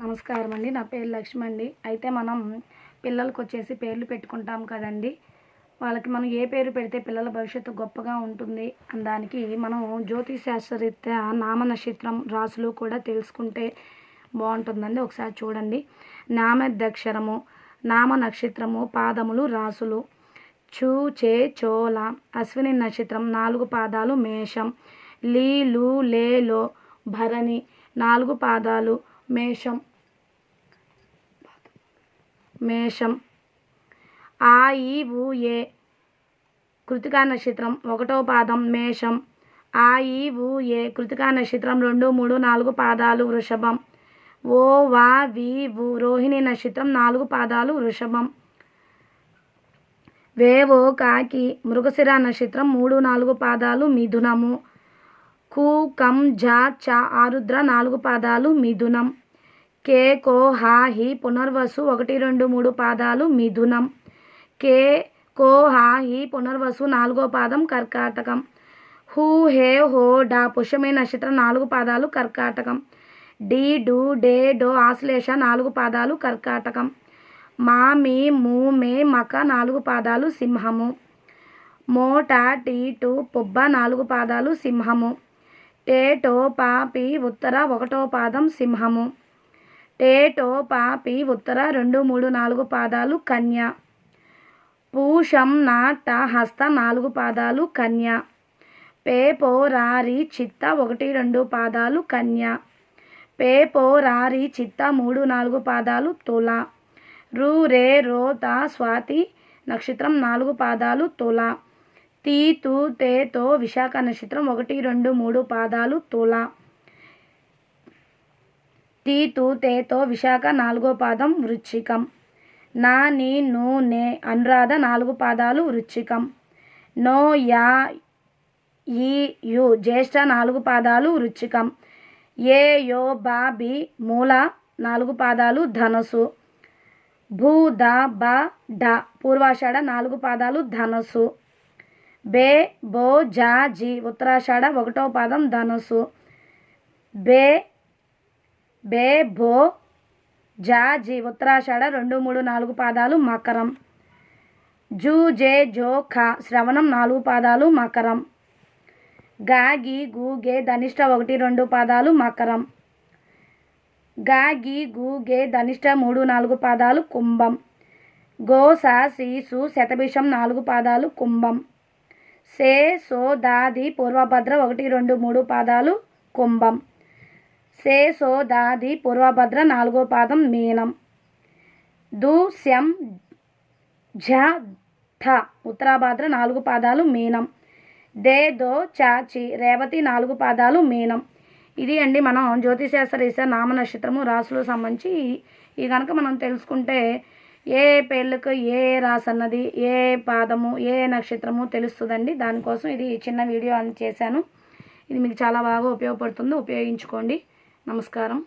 నమస్కారం అండి. నా పేరు లక్ష్మి అండి. అయితే మనం పిల్లలకు వచ్చేసి పేర్లు పెట్టుకుంటాం కదండి. వాళ్ళకి మనం ఏ పేరు పెడితే పిల్లల భవిష్యత్తు గొప్పగా ఉంటుంది అని దానికి మనం జ్యోతిశాస్త్రరీత్యా నామ నక్షత్రం రాసులు కూడా తెలుసుకుంటే బాగుంటుందండి. ఒకసారి చూడండి. నామధ్యక్షరము నామ నక్షత్రము పాదములు రాసులు. చూ చే చోల అశ్విని నక్షత్రం నాలుగు పాదాలు మేషం. లీ లేలో భరణి. నాలుగు పాదాలు మేషం. మేషం. ఆ ఈ ఊ ఏ. కృతికా నక్షత్రం ఒకటో పాదం మేషం. ఆ ఈ ఊ ఏ. కృతికా నక్షత్రం రెండు మూడు నాలుగు పాదాలు వృషభం. ఓ వా వి వు. రోహిణి నక్షత్రం నాలుగు పాదాలు వృషభం. వేవో కాకి మృగశిర నక్షత్రం మూడు నాలుగు పాదాలు మిథునము. కు కం జా చ ఆరుద్ర నాలుగు పాదాలు మిథునం. కే కో హా హి పునర్వసు ఒకటి రెండు మూడు పాదాలు మిథునం. కే కో హా హి పునర్వసు నాలుగో పాదం కర్కాటకం. హూ హే హో డా పుష్యమే నక్షత్రం నాలుగు పాదాలు కర్కాటకం. డి డు డే డో ఆశ్లేష నాలుగు పాదాలు కర్కాటకం. మా మీ మూ మే మక నాలుగు పాదాలు సింహము. మోట టీ టు పుబ్బ నాలుగు పాదాలు సింహము. టేటో పాపి ఉత్తర ఒకటో పాదం సింహము. టేటో పాపి ఉత్తర రెండు మూడు నాలుగు పాదాలు కన్య. పూషం నాట హస్త నాలుగు పాదాలు కన్య. పేపో రారి చిత్త ఒకటి రెండు పాదాలు కన్య. పేపో రారి చిత్త మూడు నాలుగు పాదాలు తుల రు రే రోత స్వాతి నక్షత్రం నాలుగు పాదాలు తుల తీ తేతో విశాఖ నక్షత్రం ఒకటి రెండు మూడు పాదాలు తుల తీ తు తేతో విశాఖ నాలుగో పాదం వృచ్చికం. నా నీ నూ నే అనురాధ నాలుగు పాదాలు వృచ్చికం. నో యా ఈ యు జ్యేష్ఠ నాలుగు పాదాలు వృచ్చికం. ఏ యో బా బి మూల నాలుగు పాదాలు ధనసు. భూ ద బ డ పూర్వాషాఢ నాలుగు పాదాలు ధనసు. బే బో జా జి ఉత్తరాషాఢ ఒకటో పాదం ధనసు. బే బే భో జా జి ఉత్తరాషాఢ రెండు మూడు నాలుగు పాదాలు మకరం. జూ జే జో ఖ శ్రవణం నాలుగు పాదాలు మకరం. గా గి గు గే ధనిష్ట ఒకటి రెండు పాదాలు మకరం. గా గి గు గే ధనిష్ట మూడు నాలుగు పాదాలు కుంభం. గో సా సీసు శతభిషం నాలుగు పాదాలు కుంభం. సే సో దాది పూర్వభద్ర ఒకటి రెండు మూడు పాదాలు కుంభం. సే సో దాది పూర్వభద్ర నాలుగో పాదం మీనం. దు శం ఝ థ ఉత్తరాభద్ర నాలుగు పాదాలు మీనం. దే దో చాచి రేవతి నాలుగు పాదాలు మీనం. ఇది అండి మనం జ్యోతిశాస్త్ర రీత్యా నామ నక్షత్రము రాసులకు సంబంధించి ఈ కనుక మనం తెలుసుకుంటే ఏ పేర్లకు ఏ రాసి అన్నది ఏ పాదము ఏ నక్షత్రము తెలుస్తుందండి. దానికోసం ఇది చిన్న వీడియో అని చేశాను. ఇది మీకు చాలా బాగా ఉపయోగపడుతుంది. ఉపయోగించుకోండి. నమస్కారం